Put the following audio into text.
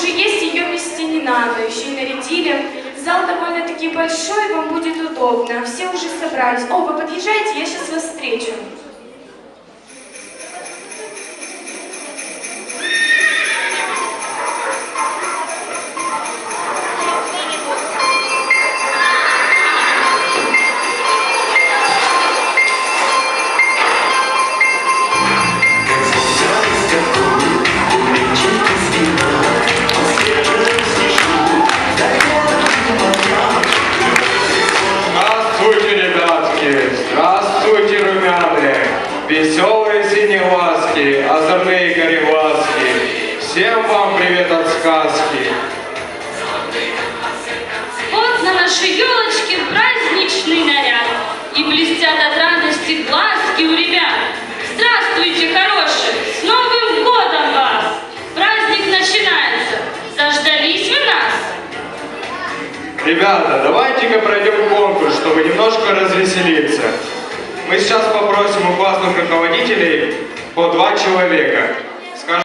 уже есть, ее вести не надо. Еще и нарядили. Зал довольно-таки большой, вам будет удобно. Все уже собрались. О, вы подъезжайте, я сейчас вас встречу. Веселые синеглазки, озорные кореглазки! Всем вам привет от сказки! Вот на нашей елочке праздничный наряд. И блестят от радости глазки у ребят. Здравствуйте, хорошие! С Новым годом вас! Праздник начинается. Заждались вы нас? Ребята, давайте-ка пройдем конкурс, чтобы немножко развеселиться. Мы сейчас попросим у классных руководителей по два человека.